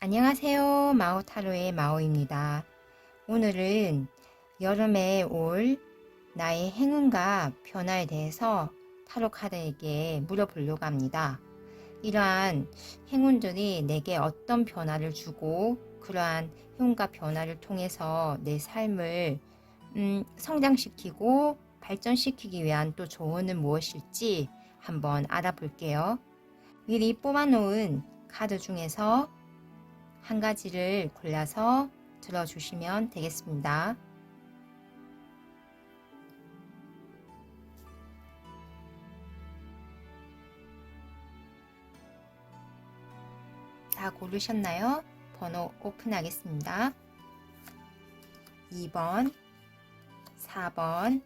안녕하세요. 마오타로의 마오입니다. 오늘은 여름에 올 나의 행운과 변화에 대해서 타로 카드에게 물어보려고 합니다. 이러한 행운들이 내게 어떤 변화를 주고 그러한 행운과 변화를 통해서 내 삶을 음, 성장시키고 발전시키기 위한 또 조언은 무엇일지 한번 알아볼게요. 미리 뽑아놓은 카드 중에서 한 가지를 골라서 들어주시면 되겠습니다. 다 고르셨나요? 번호 오픈하겠습니다. 2번, 4번,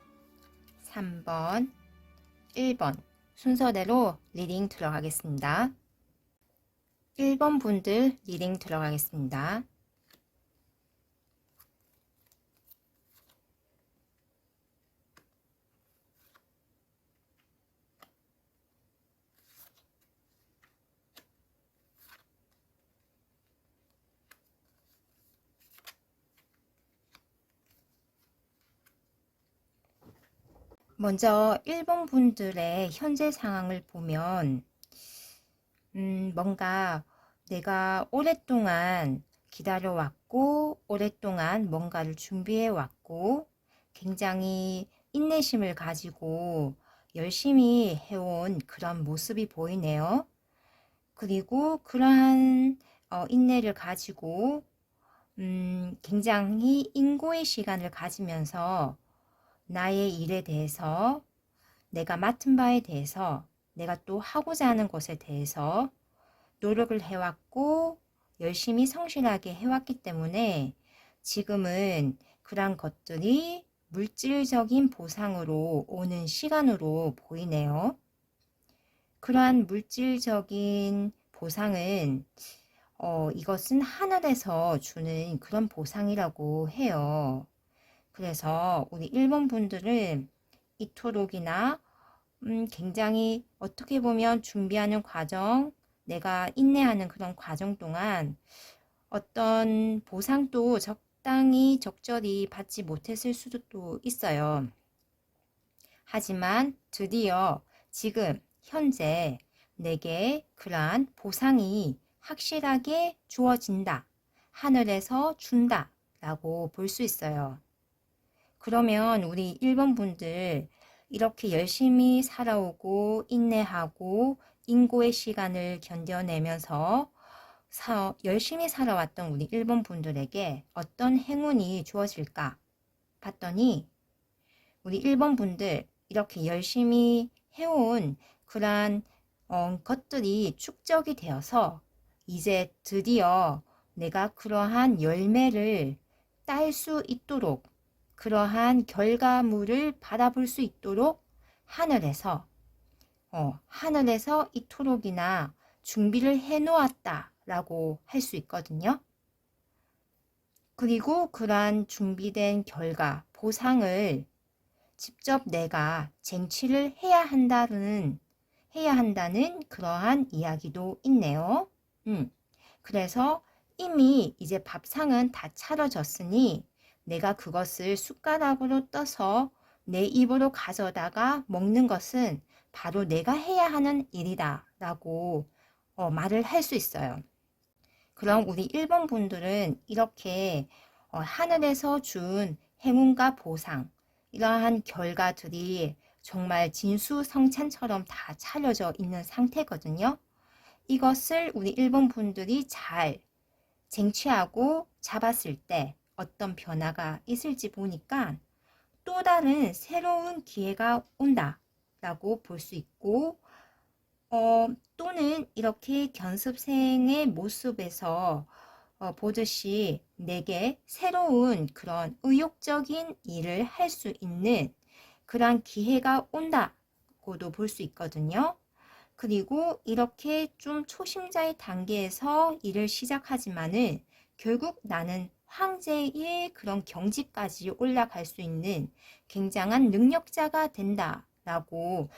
3번, 1번 순서대로 리딩 들어가겠습니다. 1번 분들 리딩 들어가겠습니다. 먼저 1번 분들의 현재 상황을 보면 음, 뭔가 내가 오랫동안 기다려왔고, 오랫동안 뭔가를 준비해왔고, 굉장히 인내심을 가지고 열심히 해온 그런 모습이 보이네요. 그리고 그러한 어, 인내를 가지고, 음, 굉장히 인고의 시간을 가지면서 나의 일에 대해서, 내가 맡은 바에 대해서 내가 또 하고자 하는 것에 대해서 노력을 해왔고 열심히 성실하게 해왔기 때문에 지금은 그러한 것들이 물질적인 보상으로 오는 시간으로 보이네요. 그러한 물질적인 보상은 어, 이것은 하늘에서 주는 그런 보상이라고 해요. 그래서 우리 일본 분들은 이토록이나 음, 굉장히 어떻게 보면 준비하는 과정, 내가 인내하는 그런 과정 동안 어떤 보상도 적당히 적절히 받지 못했을 수도 또 있어요. 하지만 드디어 지금 현재 내게 그러한 보상이 확실하게 주어진다. 하늘에서 준다. 라고 볼 수 있어요. 그러면 우리 1번 분들 이렇게 열심히 살아오고 인내하고 인고의 시간을 견뎌내면서 사, 열심히 살아왔던 우리 일본 분들에게 어떤 행운이 주어질까 봤더니 우리 일본 분들 이렇게 열심히 해온 그러한 어, 것들이 축적이 되어서 이제 드디어 내가 그러한 열매를 딸 수 있도록 그러한 결과물을 바라볼 수 있도록 하늘에서 어, 하늘에서 이토록이나 준비를 해 놓았다라고 할 수 있거든요. 그리고 그러한 준비된 결과, 보상을 직접 내가 쟁취를 해야 한다는 해야 한다는 그러한 이야기도 있네요. 음. 그래서 이미 이제 밥상은 다 차려졌으니 내가 그것을 숟가락으로 떠서 내 입으로 가져다가 먹는 것은 바로 내가 해야 하는 일이다 라고 어, 말을 할 수 있어요. 그럼 우리 일본 분들은 이렇게 어, 하늘에서 준 행운과 보상, 이러한 결과들이 정말 진수성찬처럼 다 차려져 있는 상태거든요. 이것을 우리 일본 분들이 잘 쟁취하고 잡았을 때 어떤 변화가 있을지 보니까 또 다른 새로운 기회가 온다 라고 볼 수 있고 어, 또는 이렇게 견습생의 모습에서 어, 보듯이 내게 새로운 그런 의욕적인 일을 할 수 있는 그러한 기회가 온다고도 볼 수 있거든요. 그리고 이렇게 좀 초심자의 단계에서 일을 시작하지만은 결국 나는 황제의 그런 경지까지 올라갈 수 있는 굉장한 능력자가 된다 라고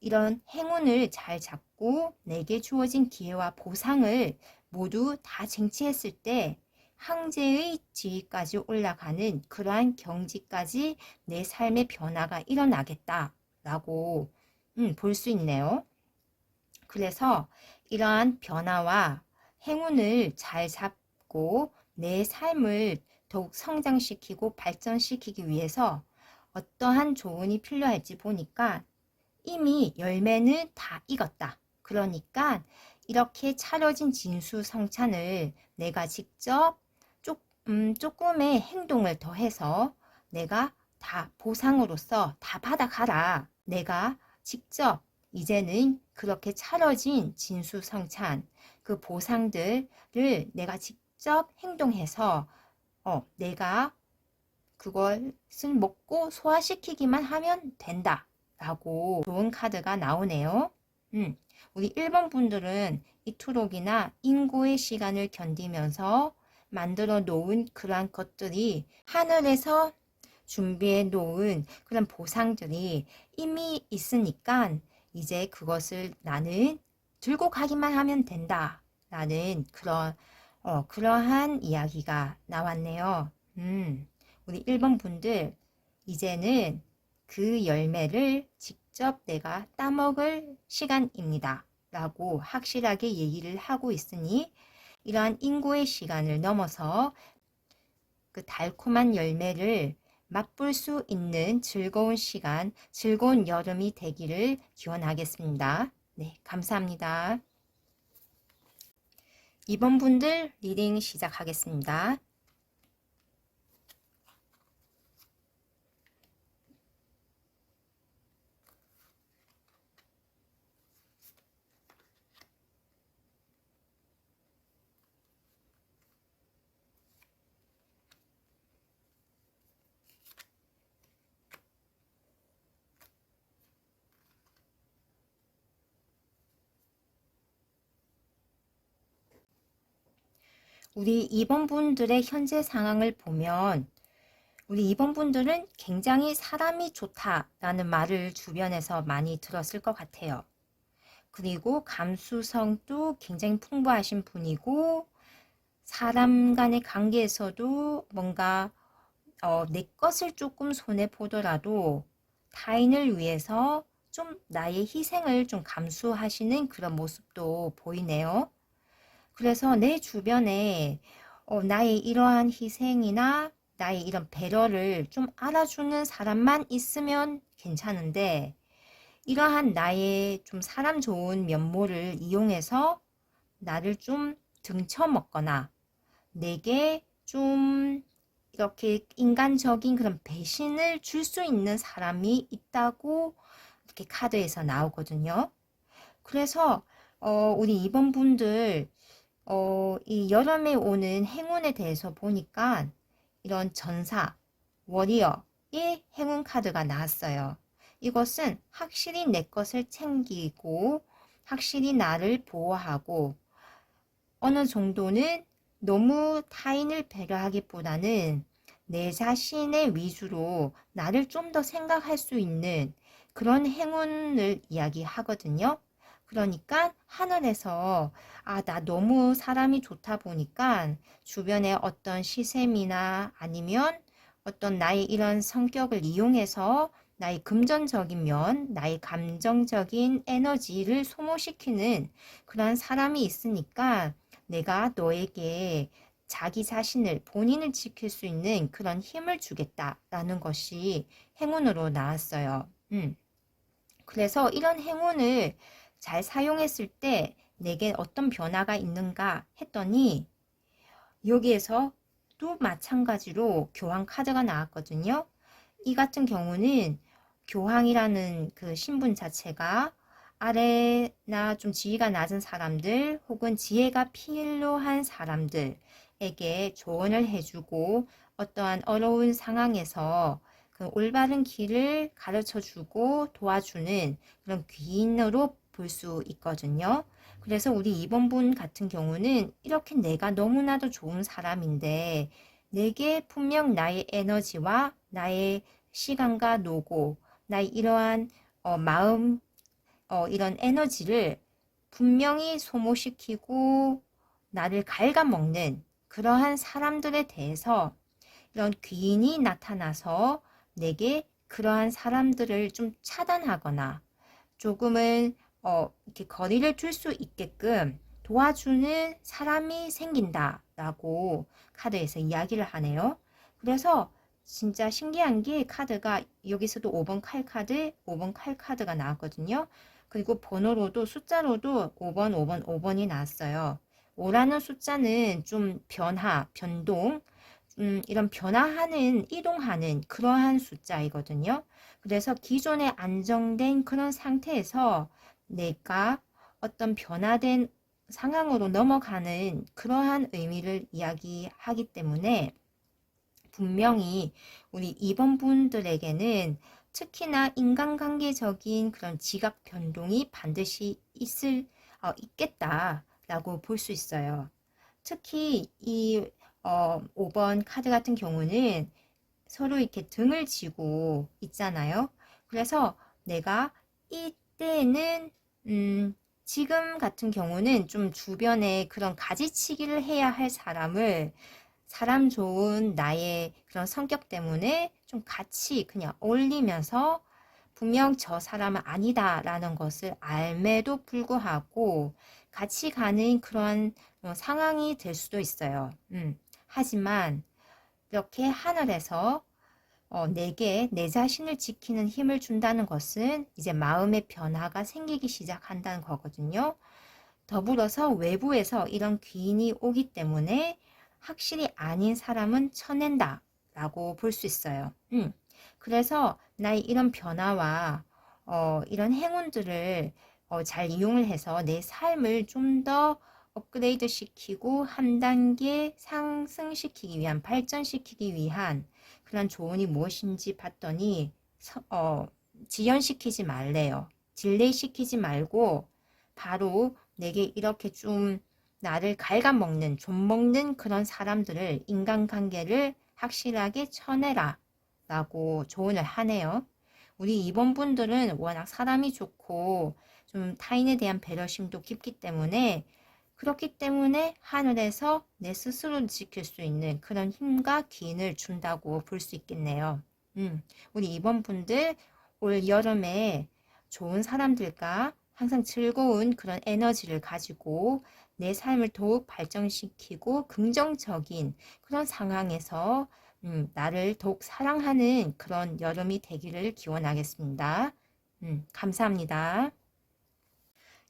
이런 행운을 잘 잡고 내게 주어진 기회와 보상을 모두 다 쟁취했을 때 황제의 지위까지 올라가는 그러한 경지까지 내 삶의 변화가 일어나겠다라고 음, 볼 수 있네요. 그래서 이러한 변화와 행운을 잘 잡고 내 삶을 더욱 성장시키고 발전시키기 위해서 어떠한 조언이 필요할지 보니까 이미 열매는 다 익었다. 그러니까 이렇게 차려진 진수 성찬을 내가 직접 조, 음, 조금의 행동을 더해서 내가 다 보상으로서 다 받아가라. 내가 직접 이제는 그렇게 차려진 진수 성찬 그 보상들을 내가 직접 행동해서 어, 내가 그것을 먹고 소화시키기만 하면 된다. 라고 좋은 카드가 나오네요. 음, 우리 1번 분들은 이 투록이나 인고의 시간을 견디면서 만들어 놓은 그러한 것들이 하늘에서 준비해 놓은 그런 보상들이 이미 있으니까 이제 그것을 나는 들고 가기만 하면 된다. 라는 그런, 어, 그러한 이야기가 나왔네요. 음, 우리 1번 분들, 이제는 그 열매를 직접 내가 따먹을 시간입니다. 라고 확실하게 얘기를 하고 있으니 이러한 인고의 시간을 넘어서 그 달콤한 열매를 맛볼 수 있는 즐거운 시간, 즐거운 여름이 되기를 기원하겠습니다. 네, 감사합니다. 이번 분들 리딩 시작하겠습니다. 우리 2번 분들의 현재 상황을 보면 우리 2번 분들은 굉장히 사람이 좋다라는 말을 주변에서 많이 들었을 것 같아요. 그리고 감수성도 굉장히 풍부하신 분이고 사람 간의 관계에서도 뭔가 어, 내 것을 조금 손해 보더라도 타인을 위해서 좀 나의 희생을 좀 감수하시는 그런 모습도 보이네요. 그래서 내 주변에 어, 나의 이러한 희생이나 나의 이런 배려를 좀 알아주는 사람만 있으면 괜찮은데 이러한 나의 좀 사람 좋은 면모를 이용해서 나를 좀 등쳐먹거나 내게 좀 이렇게 인간적인 그런 배신을 줄 수 있는 사람이 있다고 이렇게 카드에서 나오거든요. 그래서 어, 우리 이번 분들 어, 이 여름에 오는 행운에 대해서 보니까 이런 전사, 워리어의 행운 카드가 나왔어요. 이것은 확실히 내 것을 챙기고 확실히 나를 보호하고 어느 정도는 너무 타인을 배려하기보다는 내 자신의 위주로 나를 좀 더 생각할 수 있는 그런 행운을 이야기하거든요. 그러니까 하늘에서 아, 나 너무 사람이 좋다 보니까 주변에 어떤 시샘이나 아니면 어떤 나의 이런 성격을 이용해서 나의 금전적인 면, 나의 감정적인 에너지를 소모시키는 그런 사람이 있으니까 내가 너에게 자기 자신을 본인을 지킬 수 있는 그런 힘을 주겠다라는 것이 행운으로 나왔어요. 음. 그래서 이런 행운을 잘 사용했을 때 내게 어떤 변화가 있는가 했더니 여기에서 또 마찬가지로 교황 카드가 나왔거든요. 이 같은 경우는 교황이라는 그 신분 자체가 아래나 좀 지위가 낮은 사람들 혹은 지혜가 필요한 사람들에게 조언을 해주고 어떠한 어려운 상황에서 그 올바른 길을 가르쳐 주고 도와주는 그런 귀인으로 볼 수 있거든요. 그래서 우리 2번 분 같은 경우는 이렇게 내가 너무나도 좋은 사람인데 내게 분명 나의 에너지와 나의 시간과 노고, 나의 이러한 어, 마음, 어, 이런 에너지를 분명히 소모시키고 나를 갉아먹는 그러한 사람들에 대해서 이런 귀인이 나타나서 내게 그러한 사람들을 좀 차단하거나 조금은 어, 이렇게 거리를 둘수 있게끔 도와주는 사람이 생긴다라고 카드에서 이야기를 하네요. 그래서 진짜 신기한 게 카드가 여기서도 5번 칼 카드, 5번 칼 카드가 나왔거든요. 그리고 번호로도 숫자로도 5번, 5번, 5번이 나왔어요. 5라는 숫자는 좀 변화, 변동, 음, 이런 변화하는, 이동하는 그러한 숫자이거든요. 그래서 기존에 안정된 그런 상태에서 내가 어떤 변화된 상황으로 넘어가는 그러한 의미를 이야기하기 때문에 분명히 우리 2번 분들에게는 특히나 인간관계적인 그런 지각 변동이 반드시 있을, 어, 있겠다라고 볼 수 있어요. 특히 이 어, 5번 카드 같은 경우는 서로 이렇게 등을 지고 있잖아요. 그래서 내가 이때는 음, 지금 같은 경우는 좀 주변에 그런 가지치기를 해야 할 사람을 사람 좋은 나의 그런 성격 때문에 좀 같이 그냥 어울리면서 분명 저 사람은 아니다라는 것을 알매도 불구하고 같이 가는 그런 어, 상황이 될 수도 있어요. 음. 하지만 이렇게 하늘에서 어, 내게 내 자신을 지키는 힘을 준다는 것은 이제 마음의 변화가 생기기 시작한다는 거거든요. 더불어서 외부에서 이런 귀인이 오기 때문에 확실히 아닌 사람은 쳐낸다 라고 볼 수 있어요. 음. 그래서 나의 이런 변화와 어, 이런 행운들을 어, 잘 이용을 해서 내 삶을 좀 더 업그레이드 시키고 한 단계 상승시키기 위한 발전시키기 위한 그런 조언이 무엇인지 봤더니 서, 어, 지연시키지 말래요. 딜레이 시키지 말고 바로 내게 이렇게 좀 나를 갉아먹는, 좀먹는 그런 사람들을 인간관계를 확실하게 쳐내라 라고 조언을 하네요. 우리 이번 분들은 워낙 사람이 좋고 좀 타인에 대한 배려심도 깊기 때문에 그렇기 때문에 하늘에서 내 스스로를 지킬 수 있는 그런 힘과 기인을 준다고 볼 수 있겠네요. 음, 우리 이번 분들 올 여름에 좋은 사람들과 항상 즐거운 그런 에너지를 가지고 내 삶을 더욱 발전시키고 긍정적인 그런 상황에서 음, 나를 더욱 사랑하는 그런 여름이 되기를 기원하겠습니다. 음, 감사합니다.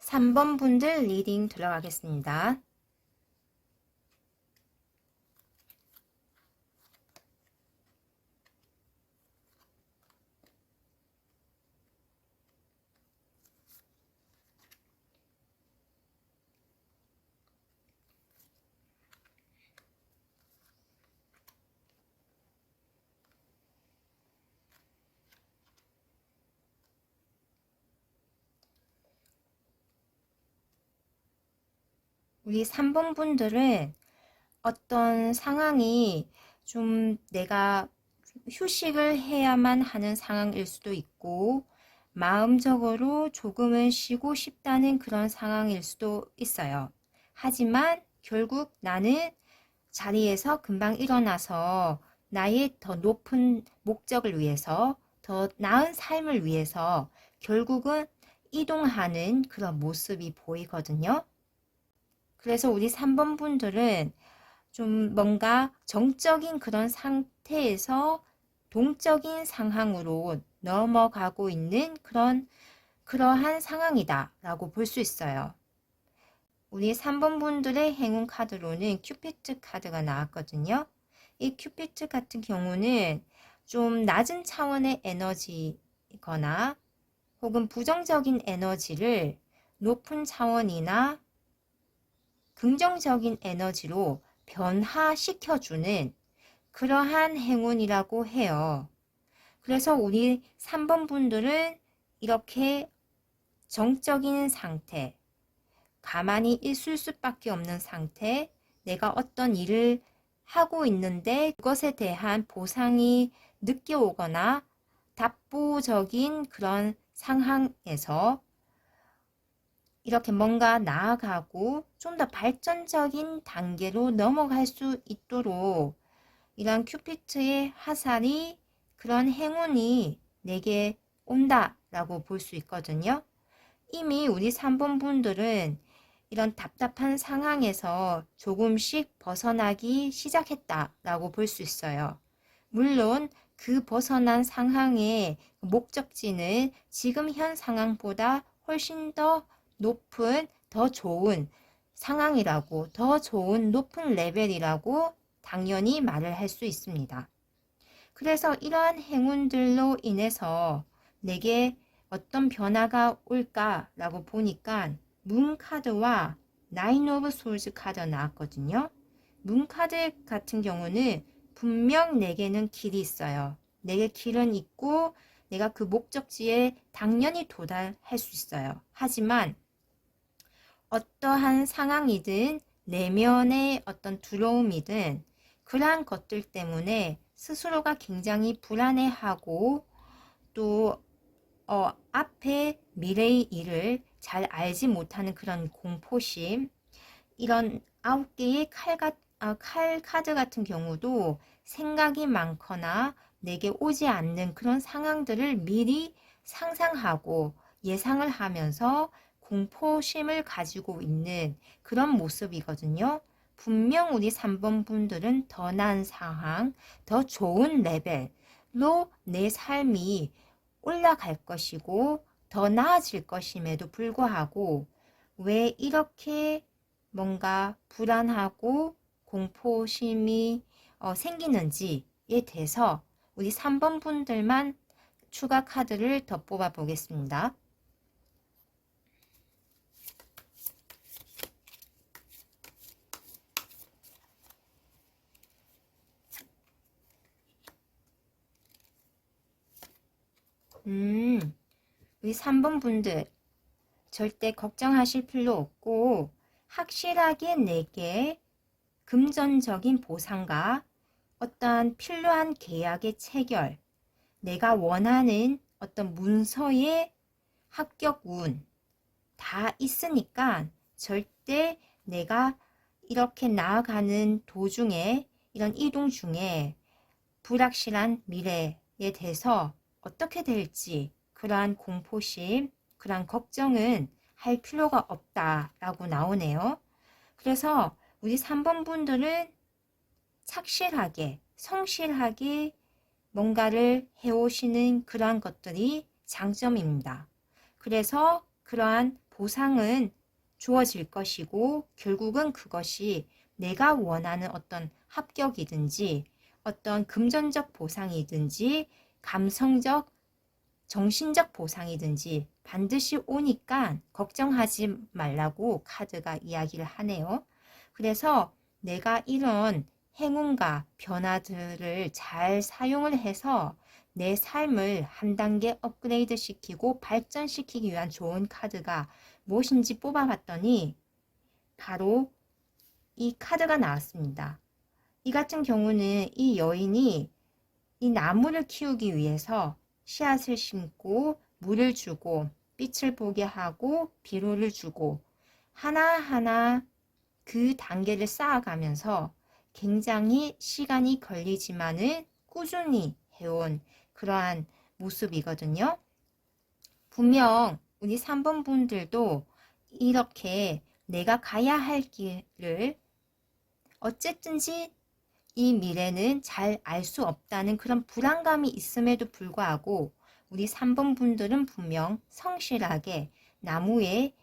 3번 분들 리딩 들어가겠습니다. 우리 3번 분들은 어떤 상황이 좀 내가 휴식을 해야만 하는 상황일 수도 있고 마음적으로 조금은 쉬고 싶다는 그런 상황일 수도 있어요. 하지만 결국 나는 자리에서 금방 일어나서 나의 더 높은 목적을 위해서 더 나은 삶을 위해서 결국은 이동하는 그런 모습이 보이거든요. 그래서 우리 3번 분들은 좀 뭔가 정적인 그런 상태에서 동적인 상황으로 넘어가고 있는 그런 그러한 상황이다 라고 볼 수 있어요. 우리 3번 분들의 행운 카드로는 큐피트 카드가 나왔거든요. 이 큐피트 같은 경우는 좀 낮은 차원의 에너지거나 혹은 부정적인 에너지를 높은 차원이나 긍정적인 에너지로 변화시켜주는 그러한 행운이라고 해요. 그래서 우리 3번 분들은 이렇게 정적인 상태, 가만히 있을 수밖에 없는 상태, 내가 어떤 일을 하고 있는데 그것에 대한 보상이 늦게 오거나 답보적인 그런 상황에서 이렇게 뭔가 나아가고 좀 더 발전적인 단계로 넘어갈 수 있도록 이런 큐피트의 화살이 그런 행운이 내게 온다라고 볼 수 있거든요. 이미 우리 3번 분들은 이런 답답한 상황에서 조금씩 벗어나기 시작했다라고 볼 수 있어요. 물론 그 벗어난 상황의 목적지는 지금 현 상황보다 훨씬 더 높은, 더 좋은 상황이라고, 더 좋은 높은 레벨이라고 당연히 말을 할 수 있습니다. 그래서 이러한 행운들로 인해서 내게 어떤 변화가 올까라고 보니까 문 카드와 나인 오브 솔즈 카드가 나왔거든요. 문 카드 같은 경우는 분명 내게는 길이 있어요. 내게 길은 있고 내가 그 목적지에 당연히 도달할 수 있어요. 하지만 어떠한 상황이든 내면의 어떤 두려움이든 그러한 것들 때문에 스스로가 굉장히 불안해하고 또 어, 앞에 미래의 일을 잘 알지 못하는 그런 공포심 이런 아홉 개의 칼, 가, 아, 칼 카드 같은 경우도 생각이 많거나 내게 오지 않는 그런 상황들을 미리 상상하고 예상을 하면서 공포심을 가지고 있는 그런 모습이거든요. 분명 우리 3번 분들은 더 나은 상황, 더 좋은 레벨로 내 삶이 올라갈 것이고 더 나아질 것임에도 불구하고 왜 이렇게 뭔가 불안하고 공포심이 어, 생기는지에 대해서 우리 3번 분들만 추가 카드를 더 뽑아 보겠습니다. 음, 우리 3번 분들 절대 걱정하실 필요 없고 확실하게 내게 금전적인 보상과 어떠한 필요한 계약의 체결, 내가 원하는 어떤 문서의 합격 운 다 있으니까 절대 내가 이렇게 나아가는 도중에 이런 이동 중에 불확실한 미래에 대해서 어떻게 될지 그러한 공포심, 그러한 걱정은 할 필요가 없다라고 나오네요. 그래서 우리 3번 분들은 착실하게, 성실하게 뭔가를 해오시는 그러한 것들이 장점입니다. 그래서 그러한 보상은 주어질 것이고 결국은 그것이 내가 원하는 어떤 합격이든지 어떤 금전적 보상이든지 감성적 정신적 보상이든지 반드시 오니까 걱정하지 말라고 카드가 이야기를 하네요. 그래서 내가 이런 행운과 변화들을 잘 사용을 해서 내 삶을 한 단계 업그레이드 시키고 발전시키기 위한 좋은 카드가 무엇인지 뽑아봤더니 바로 이 카드가 나왔습니다. 이 같은 경우는 이 여인이 이 나무를 키우기 위해서 씨앗을 심고 물을 주고 빛을 보게 하고 비료를 주고 하나하나 그 단계를 쌓아가면서 굉장히 시간이 걸리지만은 꾸준히 해온 그러한 모습이거든요. 분명 우리 3번 분들도 이렇게 내가 가야 할 길을 어쨌든지 이 미래는 잘 알 수 없다는 그런 불안감이 있음에도 불구하고 우리 3번 분들은 분명 성실하게 나무에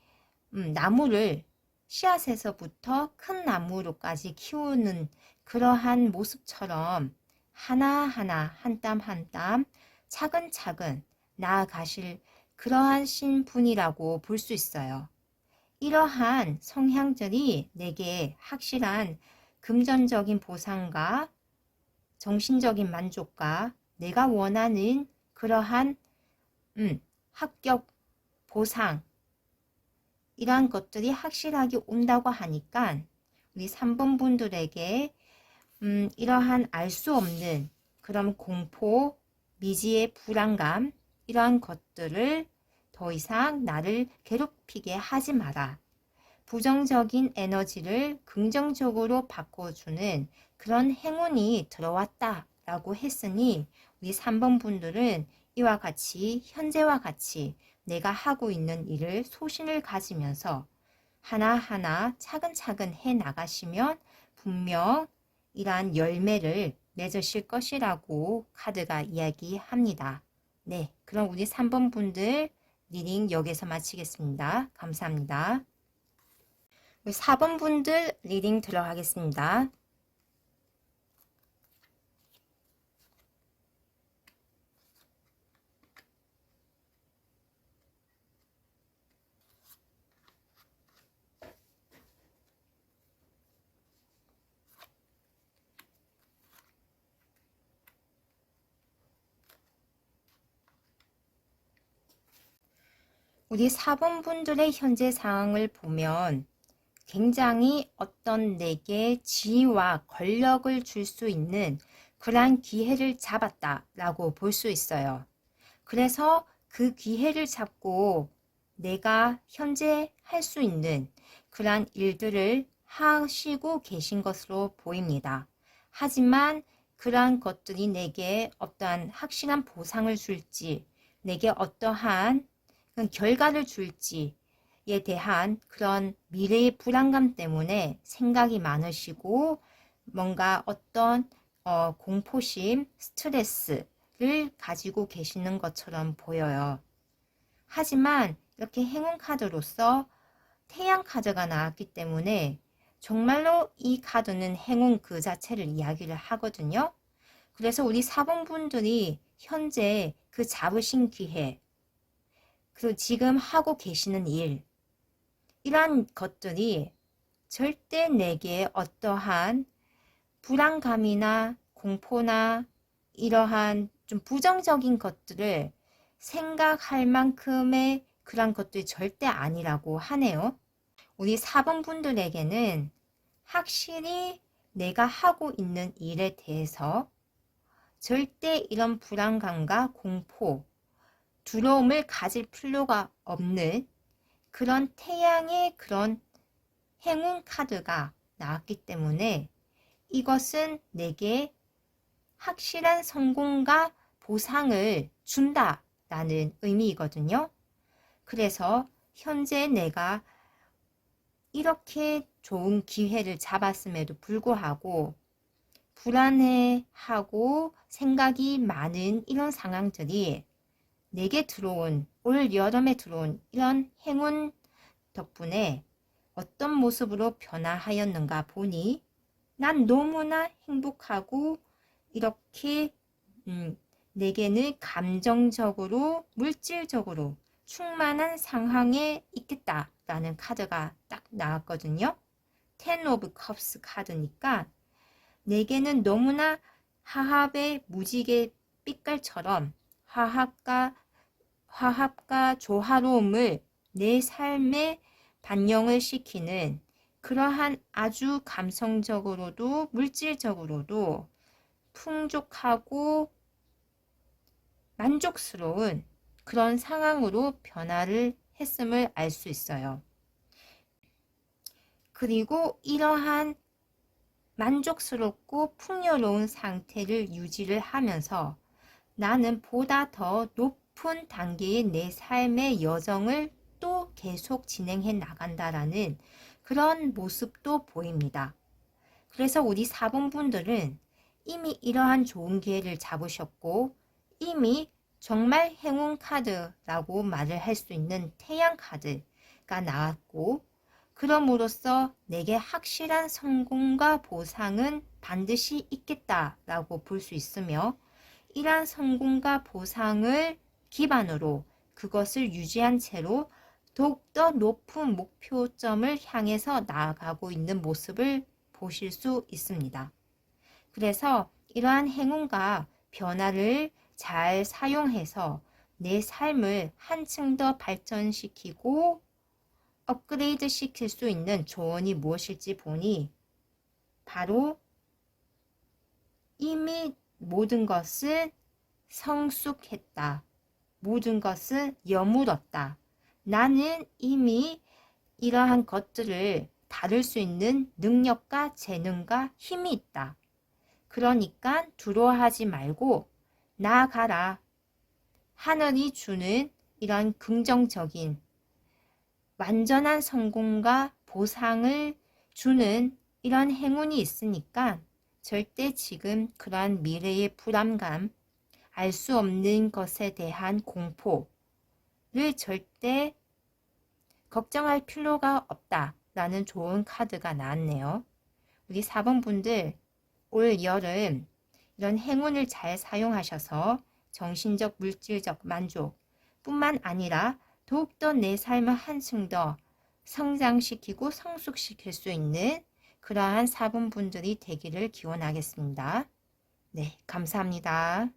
음, 나무를 씨앗에서부터 큰 나무로까지 키우는 그러한 모습처럼 하나하나 한 땀 한 땀 차근차근 나아가실 그러한 신분이라고 볼 수 있어요. 이러한 성향들이 내게 확실한 금전적인 보상과 정신적인 만족과 내가 원하는 그러한 음, 합격 보상 이러한 것들이 확실하게 온다고 하니까 우리 3번 분들에게 음, 이러한 알 수 없는 그런 공포, 미지의 불안감 이러한 것들을 더 이상 나를 괴롭히게 하지 마라. 부정적인 에너지를 긍정적으로 바꿔주는 그런 행운이 들어왔다 라고 했으니 우리 3번 분들은 이와 같이 현재와 같이 내가 하고 있는 일을 소신을 가지면서 하나하나 차근차근 해 나가시면 분명 이러한 열매를 맺으실 것이라고 카드가 이야기합니다. 네, 그럼 우리 3번 분들 리딩 여기서 마치겠습니다. 감사합니다. 우리 4번 분들 리딩 들어가겠습니다. 우리 4번 분들의 현재 상황을 보면 굉장히 어떤 내게 지위와 권력을 줄 수 있는 그러한 기회를 잡았다 라고 볼 수 있어요. 그래서 그 기회를 잡고 내가 현재 할 수 있는 그러한 일들을 하시고 계신 것으로 보입니다. 하지만 그러한 것들이 내게 어떠한 확실한 보상을 줄지, 내게 어떠한 결과를 줄지 에 대한 그런 미래의 불안감 때문에 생각이 많으시고 뭔가 어떤 어, 공포심, 스트레스를 가지고 계시는 것처럼 보여요. 하지만 이렇게 행운 카드로서 태양 카드가 나왔기 때문에 정말로 이 카드는 행운 그 자체를 이야기를 하거든요. 그래서 우리 사본분들이 현재 그 잡으신 기회, 그리고 지금 하고 계시는 일, 이러한 것들이 절대 내게 어떠한 불안감이나 공포나 이러한 좀 부정적인 것들을 생각할 만큼의 그런 것들이 절대 아니라고 하네요. 우리 4번 분들에게는 확실히 내가 하고 있는 일에 대해서 절대 이런 불안감과 공포, 두려움을 가질 필요가 없는 그런 태양의 그런 행운 카드가 나왔기 때문에 이것은 내게 확실한 성공과 보상을 준다라는 의미이거든요. 그래서 현재 내가 이렇게 좋은 기회를 잡았음에도 불구하고 불안해하고 생각이 많은 이런 상황들이 내게 들어온 올 여름에 들어온 이런 행운 덕분에 어떤 모습으로 변화하였는가 보니 난 너무나 행복하고 이렇게 음, 내게는 감정적으로 물질적으로 충만한 상황에 있겠다 라는 카드가 딱 나왔거든요. 텐 오브 컵스 카드니까 내게는 너무나 하합의 무지개 빛깔처럼 화합과 화합과 조화로움을 내 삶에 반영을 시키는 그러한 아주 감성적으로도 물질적으로도 풍족하고 만족스러운 그런 상황으로 변화를 했음을 알 수 있어요. 그리고 이러한 만족스럽고 풍요로운 상태를 유지를 하면서 나는 보다 더 높은 단계의 내 삶의 여정을 또 계속 진행해 나간다라는 그런 모습도 보입니다. 그래서 우리 사본분들은 이미 이러한 좋은 기회를 잡으셨고 이미 정말 행운 카드라고 말을 할 수 있는 태양 카드가 나왔고 그럼으로써 내게 확실한 성공과 보상은 반드시 있겠다라고 볼 수 있으며 이러한 성공과 보상을 기반으로 그것을 유지한 채로 더욱더 높은 목표점을 향해서 나아가고 있는 모습을 보실 수 있습니다. 그래서 이러한 행운과 변화를 잘 사용해서 내 삶을 한층 더 발전시키고 업그레이드 시킬 수 있는 조언이 무엇일지 보니 바로 이미 모든 것은 성숙했다. 모든 것은 여물었다. 나는 이미 이러한 것들을 다룰 수 있는 능력과 재능과 힘이 있다. 그러니까 두려워하지 말고 나아가라. 하늘이 주는 이런 긍정적인 완전한 성공과 보상을 주는 이런 행운이 있으니까 절대 지금 그러한 미래의 불안감, 알 수 없는 것에 대한 공포를 절대 걱정할 필요가 없다 라는 좋은 카드가 나왔네요. 우리 4번 분들 올 여름 이런 행운을 잘 사용하셔서 정신적, 물질적 만족 뿐만 아니라 더욱더 내 삶을 한층 더 성장시키고 성숙시킬 수 있는 그러한 4분 분들이 되기를 기원하겠습니다. 네, 감사합니다.